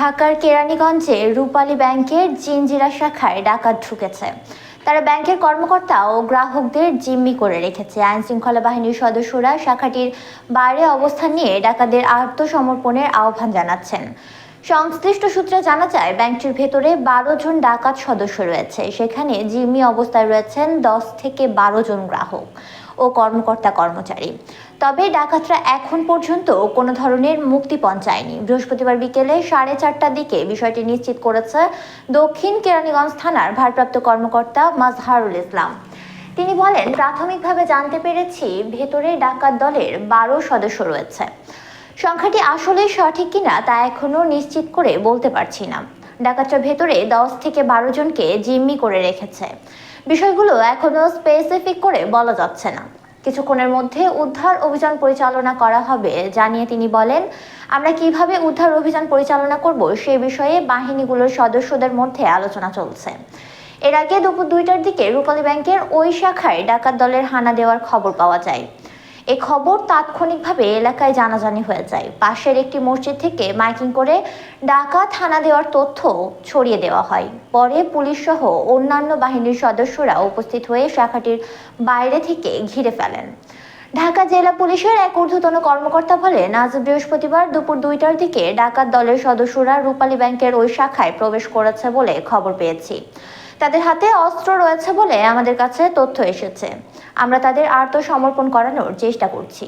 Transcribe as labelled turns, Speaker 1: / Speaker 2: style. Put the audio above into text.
Speaker 1: ঢাকার কেরানীগঞ্জে রূপালী ব্যাংকের জিনজিরা শাখায় ডাকাত ঢুকেছে। তারা ব্যাংকের কর্মকর্তা ও গ্রাহকদের জিম্মি করে রেখেছে। আইন শৃঙ্খলা বাহিনীর সদস্যরা শাখাটির বাইরে অবস্থান নিয়ে ডাকাতদের আত্মসমর্পণের আহ্বান জানাচ্ছেন। সংশ্লিষ্ট সূত্রে জানা যায়, ব্যাংকটির ভেতরে বারো জন ডাকাত সদস্য রয়েছে। সেখানে জিম্মি অবস্থায় রয়েছেন দশ থেকে বারো জন গ্রাহক। ও কর্মকর্তা কর্মচারী। তবে ডাকাতরা এখন পর্যন্ত কোনো ধরনের মুক্তিপণ চায়নি বৃহস্পতিবার বিকেলে সাড়ে চারটার দিকে বিষয়টি নিশ্চিত করেছে দক্ষিণ কেরানীগঞ্জ থানার ভারপ্রাপ্ত কর্মকর্তা মাজহারুল ইসলাম। তিনি বলেন, প্রাথমিকভাবে জানতে পেরেছি ভেতরে ডাকাত দলের বারো সদস্য রয়েছে। সংখ্যাটি আসলে সঠিক কিনা তা এখনও নিশ্চিত করে বলতে পারছি না। ডাকাতরা ভেতরে দশ থেকে বারো জনকে জিম্মি করে রেখেছে। বিষয়গুলো এখনও স্পেসিফিক করে বলা যাচ্ছে না। কিছুক্ষণের মধ্যে উদ্ধার অভিযান পরিচালনা করা হবে জানিয়ে তিনি বলেন, আমরা কীভাবে উদ্ধার অভিযান পরিচালনা করব সে বিষয়ে বাহিনীগুলোর সদস্যদের মধ্যে আলোচনা চলছে। এর আগে দুপুর দুইটার দিকে রূপালী ব্যাংকের ওই শাখায় ডাকাত দলের হানা দেওয়ার খবর পাওয়া যায়। এ খবর তাৎক্ষণিকভাবে এলাকায় জানাজানি হয়ে যায়। পাশের একটি মসজিদ থেকে মাইকিং করে ডাকা থানা দেওয়ার তথ্য ছড়িয়ে দেওয়া হয়। পরে পুলিশ সহ অন্যান্য বাহিনীর সদস্যরা উপস্থিত হয়ে শাখাটির বাইরে থেকে ঘিরে ফেলেন। ঢাকা জেলা পুলিশের এক ঊর্ধ্বতন কর্মকর্তা বলেন, আজ বৃহস্পতিবার দুপুর দুইটার দিকে ডাকাত দলের সদস্যরা রূপালী ব্যাংকের ওই শাখায় প্রবেশ করেছে বলে খবর পেয়েছি। তাদের হাতে অস্ত্র রয়েছে বলে আমাদের কাছে তথ্য এসেছে। আমরা তাদের আত্মসমর্পণ করানোর চেষ্টা করছি।